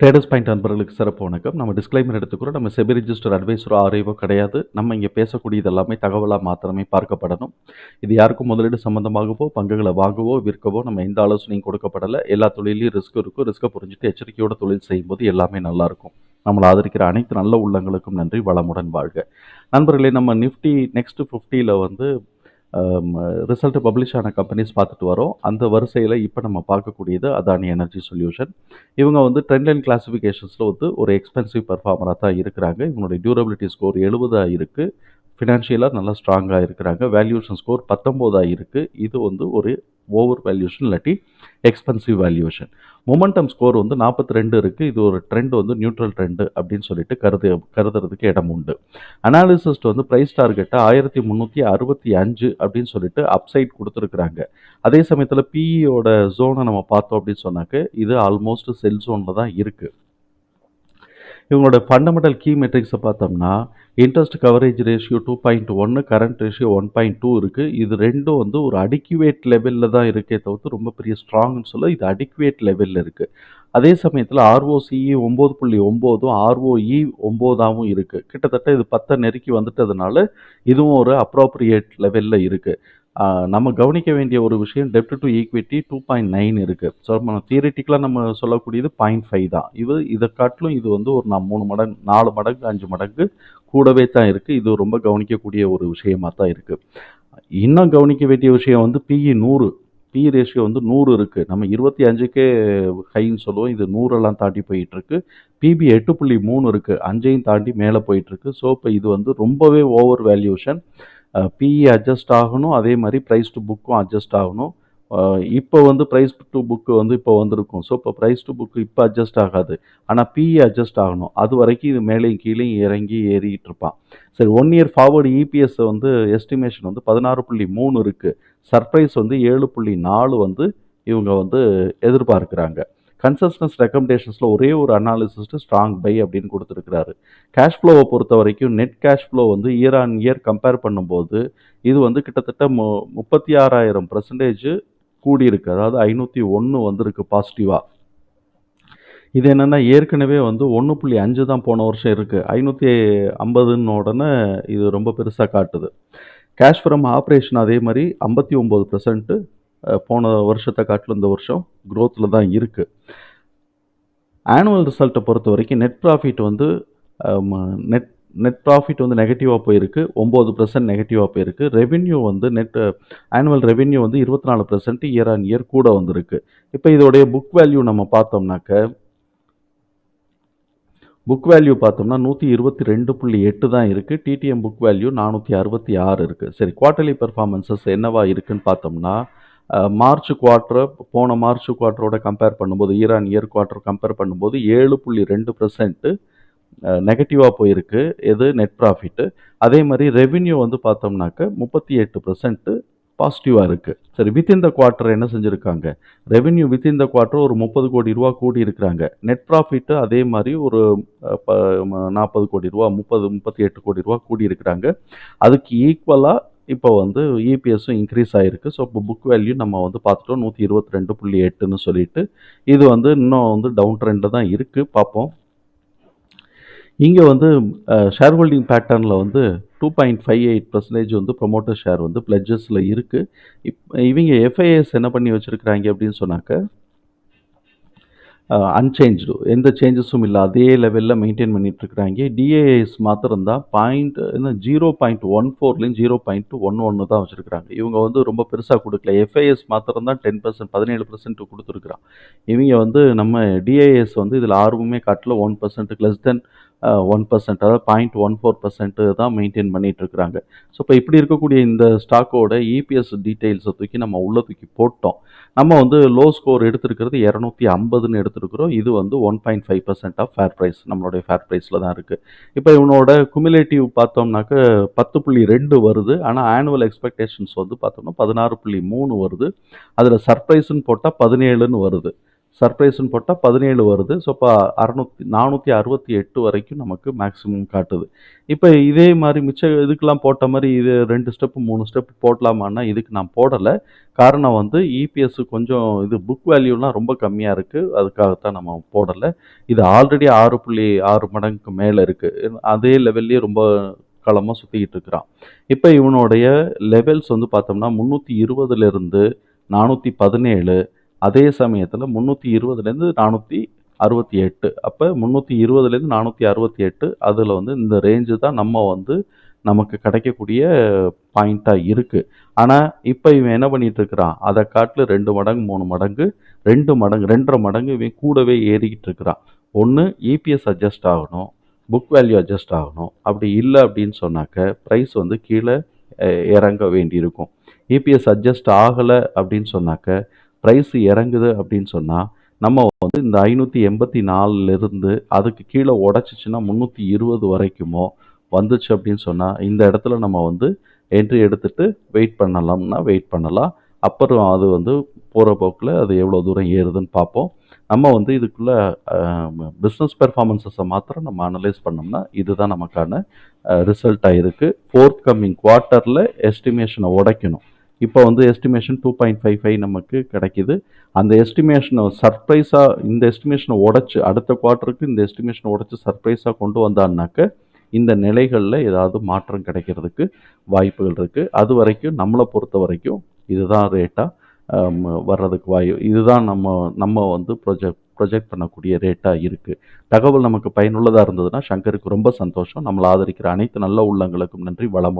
Traders point நண்பர்களுக்கு சிறப்பு வணக்கம். நம்ம டிஸ்க்ளைமர் எடுத்துக்கிறோம். நம்ம செபி ரிஜிஸ்டர் அட்வைஸரோ ஆர்ஐவோ கிடையாது. நம்ம இங்கே பேசக்கூடியது எல்லாமே தகவலாக மாத்திரமே பார்க்கப்படணும். இது யாருக்கும் முதலீடு சம்பந்தமாகவோ பங்குகளை வாங்கவோ விற்கவோ நம்ம எந்த ஆலோசனையும் கொடுக்கப்படலை. எல்லா தொழிலையும் ரிஸ்க் இருக்கும். ரிஸ்க்கை புரிஞ்சுட்டு எச்சரிக்கையோட தொழில் செய்யும்போது எல்லாமே நல்லாயிருக்கும் நம்மளை ஆதரிக்கிற அனைத்து நல்ல உள்ளங்களுக்கும் நன்றி. வளமுடன் வாழ்க. நண்பர்களே நம்ம நிஃப்டி நெக்ஸ்ட் ஃபிஃப்டியில் வந்து ரிசல்ட் பப்ளிஷ் ஆன கம்பெனிஸ் பார்த்துட்டு வரோம். அந்த வரிசையில் இப்போ நம்ம பார்க்கக்கூடியது அதானி எனர்ஜி சொல்யூஷன் இவங்க வந்து ட்ரெண்ட் லைன் கிளாஸிஃபிகேஷன்ஸில் வந்து ஒரு எக்ஸ்பென்சிவ் பர்ஃபார்மராக தான் இருக்கிறாங்க. இவங்களுடைய டியூரபிலிட்டி ஸ்கோர் எழுபதாக இருக்குது ஃபினான்ஷியலாக நல்லா ஸ்ட்ராங்காக இருக்கிறாங்க. வேல்யூஷன் ஸ்கோர் பத்தொம்போதாக இருக்குது இது வந்து ஒரு ஓவர் வேல்யூஷன் இல்லாட்டி எக்ஸ்பென்சிவ் வேல்யூஷன் மொமெண்டம் ஸ்கோர் வந்து நாற்பத்தி ரெண்டு இருக்குது இது ஒரு ட்ரெண்ட் வந்து நியூட்ரல் ட்ரெண்டு அப்படின்னு சொல்லிட்டு கருது கருதுறதுக்கு இடம் உண்டு. அனாலிசிஸ்ட் வந்து ப்ரைஸ் டார்கெட்டை ஆயிரத்தி முந்நூற்றி அறுபத்தி அஞ்சு அப்படின்னு சொல்லிட்டு அப்சைட் கொடுத்துருக்குறாங்க. அதே சமயத்தில் பிஇயோட ஜோனை நம்ம பார்த்தோம் அப்படின்னு சொன்னாக்க இது ஆல்மோஸ்ட் செல் ஜோனில் தான் இருக்குது இவங்களோட ஃபண்டமெண்டல் கீ மெட்ரிக்ஸை பார்த்தோம்னா interest coverage ratio two point ஒன்று current ratio one point two இருக்குது இது ரெண்டும் வந்து ஒரு அடிக்குவேட் லெவலில் தான் இருக்கே தவிர்த்து ரொம்ப பெரிய ஸ்ட்ராங்னு சொல்ல இது அடிக்குவேட் லெவலில் இருக்குது அதே சமயத்தில் ஆர்ஓசிஇ ஒம்பது புள்ளி ஒம்போதும் ஆர்ஓஇ ஒம்போதாகவும் இருக்குது கிட்டத்தட்ட இது பத்தை நெருக்கி வந்துட்டதுனால இதுவும் ஒரு அப்ரோப்ரியேட் லெவலில் இருக்குது நம்ம கவனிக்க வேண்டிய ஒரு விஷயம் டெப்ட் to equity two point nine இருக்குது ஸோ நம்ம தியரிட்டிக்கலாக நம்ம சொல்லக்கூடியது பாயிண்ட் ஃபைவ் தான். இது இதை காட்டிலும் இது வந்து ஒரு நான் மூணு மடங்கு நாலு மடங்கு அஞ்சு மடங்கு கூடவே தான் இருக்குது இது ரொம்ப கவனிக்கக்கூடிய ஒரு விஷயமாக தான் இருக்குது இன்னும் கவனிக்க வேண்டிய விஷயம் வந்து பிஇ நூறு. பி ரேஷியோ வந்து நூறு இருக்குது நம்ம இருபத்தி அஞ்சுக்கே ஹைன்னு சொல்லுவோம். இது நூறெல்லாம் தாண்டி போயிட்டுருக்கு. பிபி எட்டு புள்ளி மூணு இருக்குது அஞ்சையும் தாண்டி மேலே போயிட்டுருக்கு. ஸோ இப்போ இது வந்து ரொம்பவே ஓவர் வேல்யூஷன் பிஇ அட்ஜஸ்ட் ஆகணும் அதே மாதிரி ப்ரைஸ் டு புக்கும் அட்ஜஸ்ட் ஆகணும். இப்போ வந்து ப்ரைஸ் டு புக்கு வந்து இப்போ வந்திருக்கும். ஸோ இப்போ ப்ரைஸ் டு புக்கு இப்போ அட்ஜஸ்ட் ஆகாது. ஆனால் பிஇ அட்ஜஸ்ட் ஆகணும். அது வரைக்கும் இது மேலேயும் கீழேயும் இறங்கி ஏறிக்கிட்டு இருப்பான். சரி ஒன் இயர் ஃபார்வர்டு இபிஎஸ் வந்து எஸ்டிமேஷன் வந்து பதினாறு புள்ளி மூணு இருக்குது சர்ப்ரைஸ் வந்து ஏழு புள்ளி நாலு வந்து இவங்க வந்து எதிர்பார்க்குறாங்க. கன்சஸ்டன்ஸ் ரெக்கமெண்டேஷன்ஸில் ஒரே ஒரு அனாலிசிஸ்ட்டு ஸ்ட்ராங் பை அப்படின்னு கொடுத்துருக்கிறாரு. கேஷ் ஃப்ளோவை பொறுத்த வரைக்கும் நெட் கேஷ் ஃப்ளோ வந்து இயர் ஆன் இயர் கம்பேர் பண்ணும்போது இது வந்து கிட்டத்தட்ட மு முப்பத்தி ஆறாயிரம் பர்சன்டேஜ் கூடியிருக்கு. அதாவது ஐநூற்றி ஒன்று வந்திருக்கு பாசிட்டிவாக இது என்னென்னா ஏற்கனவே வந்து ஒன்று புள்ளி அஞ்சு தான் போன வருஷம் இருக்குது ஐநூற்றி ஐம்பதுன்னு உடனே இது ரொம்ப பெருசாக காட்டுது. கேஷ் ஃப்ரம் ஆப்ரேஷன் அதே மாதிரி ஐம்பத்தி ஒம்பது பர்சன்ட்டு போன வருஷத்தை காட்டிலும் இந்த வருஷம் க்ரோத்தில் தான் இருக்குது ஆனுவல் ரிசல்ட்டை பொறுத்த வரைக்கும் நெட் ப்ராஃபிட் வந்து நெட் நெட் ப்ராஃபிட் வந்து நெகட்டிவாக போயிருக்கு. ஒம்பது பர்சன்ட் நெகட்டிவாக போயிருக்கு. ரெவென்யூ வந்து நெட் ஆனுவல் ரெவென்யூ வந்து இருபத்தி நாலு பர்சன்ட் இயர் ஆன் இயர் கூட வந்திருக்கு. இப்போ இதோடைய புக் வேல்யூ நம்ம பார்த்தோம்னாக்க புக் வேல்யூ பார்த்தோம்னா நூற்றி இருபத்தி ரெண்டு புள்ளி எட்டு தான் இருக்குது டிடிஎம் புக் வேல்யூ நானூற்றி அறுபத்தி ஆறு இருக்குது சரி குவார்ட்டர்லி பெர்ஃபார்மன்சஸ் என்னவா இருக்குன்னு பார்த்தோம்னா மார்ச் குவார்ட்டரை போன மார்ச் குவார்ட்டரோட கம்பேர் பண்ணும்போது year on year quarter compare பண்ணும்போது ஏழு புள்ளி ரெண்டு பர்சன்ட்டு நெகட்டிவாக போயிருக்கு. எது? நெட் ப்ராஃபிட்டு அதே மாதிரி ரெவின்யூ வந்து பார்த்தோம்னாக்க முப்பத்தி எட்டு பர்சன்ட்டு பாசிட்டிவாக இருக்குது சரி வித்தின் த குவார்ட்டர் என்ன செஞ்சுருக்காங்க? ரெவென்யூ வித்தின் த குவார்ட்டர் ஒரு முப்பது கோடி ரூபா கூடி இருக்கிறாங்க நெட் ப்ராஃபிட்டு அதே மாதிரி ஒரு நாற்பது கோடி ரூபா முப்பது முப்பத்தி எட்டு கோடி ரூபா கூடி இருக்கிறாங்க அதுக்கு ஈக்குவலாக இப்போ வந்து இபிஎஸும் இன்க்ரீஸ் ஆகிருக்கு ஸோ இப்போ புக் வேல்யூ நம்ம வந்து பார்த்துட்டோம். நூற்றி இருபத்தி ரெண்டு புள்ளி எட்டுன்னு சொல்லிட்டு. இது வந்து இன்னும் வந்து டவுன் ட்ரெண்டில் தான் இருக்குது பார்ப்போம். இங்கே வந்து ஷேர் ஹோல்டிங் பேட்டர்னில் வந்து two point five eight percentage வந்து ப்ரொமோட்டர் ஷேர் வந்து பிளட்ஜஸில் இருக்குது இப் இவங்க எஃப்ஐஎஸ் என்ன பண்ணி வச்சுருக்கிறாங்க அப்படின்னு சொன்னாக்க அன்சேஞ்சு எந்த சேஞ்சஸும் இல்லை அதே லெவலில் மெயின்டைன் பண்ணிட்டு இருக்கிறாங்க டிஏஎஸ் மாத்திரம் தான் பாயிண்ட் என்ன ஜீரோ பாயிண்ட் ஒன் ஃபோர்லேயும் ஜீரோ பாயிண்ட் ஒன் ஒன்று தான் வச்சுருக்காங்க இவங்க வந்து ரொம்ப பெருசாக கொடுக்கல. எஃப்ஐஎஸ் மாத்திரம் தான் டென் பர்சன்ட் பதினேழு பர்சன்ட் கொடுத்துருக்குறான். இவங்க வந்து நம்ம டிஏஎஸ் வந்து இதில் ஆர்வமே காட்டில் ஒன் பர்சன்ட்டுக்கு லெஸ் தென் ஒன் பர்சன்ட் அதாவது பாயிண்ட் ஒன் ஃபோர் பர்சன்ட்டு தான் மெயின்டைன் பண்ணிகிட்ருக்குறாங்க ஸோ இப்போ இப்படி இருக்கக்கூடிய இந்த ஸ்டாக்கோட இபிஎஸ் டீட்டெயில்ஸை தூக்கி நம்ம உள்ளே தூக்கி போட்டோம். நம்ம வந்து லோ ஸ்கோர் எடுத்திருக்கிறது இரநூத்தி ஐம்பதுன்னு எடுத்துருக்குறோம். இது வந்து one point five percent of fair price நம்மளுடைய ஃபேர் ப்ரைஸில் தான் இருக்குது இப்போ இவனோட குமுலேட்டிவ் பார்த்தோம்னாக்க பத்து புள்ளி ரெண்டு வருது. ஆனால் ஆனுவல் எக்ஸ்பெக்டேஷன்ஸ் வந்து பார்த்தோம்னா பதினாறு புள்ளி மூணு வருது. அதில் சர்ப்ரைஸ்ன்னு போட்டால் பதினேழுன்னு வருது. சர்ப்ரைஸ்ன்னு போட்டால் பதினேழு வருது. ஸோ இப்போ அறநூற்றி நானூற்றி அறுபத்தி எட்டு வரைக்கும் நமக்கு மேக்ஸிமம் காட்டுது. இப்போ இதே மாதிரி மிச்ச இதுக்கெல்லாம் போட்ட மாதிரி இது ரெண்டு ஸ்டெப்பு மூணு ஸ்டெப் போடலாமான்னா இதுக்கு நான் போடலை. காரணம் வந்து இபிஎஸ் கொஞ்சம் இது புக் வேல்யூலாம் ரொம்ப கம்மியாக இருக்குது அதுக்காகத்தான் நம்ம போடலை. இது ஆல்ரெடி ஆறு புள்ளி ஆறு மடங்குக்கு மேலே இருக்குது அதே லெவல்லே ரொம்ப காலமாக சுற்றிக்கிட்டு இருக்கிறான். இப்போ இவனுடைய லெவல்ஸ் வந்து பார்த்தோம்னா முந்நூற்றி இருபதுலேருந்து நானூற்றி பதினேழு அதே சமயத்தில் முந்நூற்றி இருபதுலேருந்து நானூற்றி அறுபத்தி எட்டு. அப்போ முந்நூற்றி இருபதுலேருந்து நானூற்றி அறுபத்தி எட்டு அதில் வந்து இந்த ரேஞ்சு தான் நம்ம வந்து நமக்கு கிடைக்கக்கூடிய பாயிண்ட்டாக இருக்குது ஆனால் இப்போ இவன் என்ன பண்ணிட்டு இருக்கிறான்? அதை காட்டில் ரெண்டு மடங்கு மூணு மடங்கு ரெண்டு மடங்கு ரெண்டரை மடங்கு இவன் கூடவே ஏறிக்கிட்டு இருக்கிறான். ஒன்று இபிஎஸ் அட்ஜஸ்ட் ஆகணும் புக் வேல்யூ அட்ஜஸ்ட் ஆகணும். அப்படி இல்லை அப்படின்னு சொன்னாக்க ப்ரைஸ் வந்து கீழே இறங்க வேண்டியிருக்கும். இபிஎஸ் அட்ஜஸ்ட் ஆகலை அப்படின்னு சொன்னாக்க ப்ரைஸ் இறங்குது அப்படின்னு சொன்னால் நம்ம வந்து இந்த ஐநூற்றி எண்பத்தி நாலுலேருந்து அதுக்கு கீழே உடச்சிச்சின்னா முந்நூற்றி இருபது வரைக்குமோ வந்துச்சு அப்படின்னு சொன்னால் இந்த இடத்துல நம்ம வந்து என்ட்ரி எடுத்துட்டு வெயிட் பண்ணலாம்னா வெயிட் பண்ணலாம். அப்புறம் அது வந்து போகிற போக்கில் அது எவ்வளோ தூரம் ஏறுதுன்னு பார்ப்போம். நம்ம வந்து இதுக்குள்ளே பிஸ்னஸ் பெர்ஃபார்மன்ஸஸை மாத்திரம் நம்ம அனலைஸ் பண்ணோம்னா இதுதான் நமக்கான ரிசல்ட்டாக இருக்குது ஃபோர்த் கம்மிங் குவார்ட்டரில் எஸ்டிமேஷனை உடைக்கணும். இப்போ வந்து estimation two point five five நமக்கு கிடைக்குது. அந்த எஸ்டிமேஷனை சர்ப்ரைஸாக இந்த எஸ்டிமேஷனை உடச்சி அடுத்த குவார்ட்டருக்கு இந்த எஸ்டிமேஷனை உடச்சி சர்ப்ரைஸாக கொண்டு வந்தான்னாக்க இந்த நிலைகளில் ஏதாவது மாற்றம் கிடைக்கிறதுக்கு வாய்ப்புகள் இருக்குது அது வரைக்கும் நம்மளை பொறுத்த வரைக்கும் இதுதான் ரேட்டாக வர்றதுக்கு வாய் இதுதான் நம்ம நம்ம வந்து ப்ரொஜெக்ட் ப்ரொஜெக்ட் பண்ணக்கூடிய ரேட்டாக இருக்குது தகவல் நமக்கு பயனுள்ளதாக இருந்ததுன்னா சங்கருக்கு ரொம்ப சந்தோஷம். நம்மளை ஆதரிக்கிற அனைத்து நல்ல உள்ளங்களுக்கும் நன்றி வளமுடன்.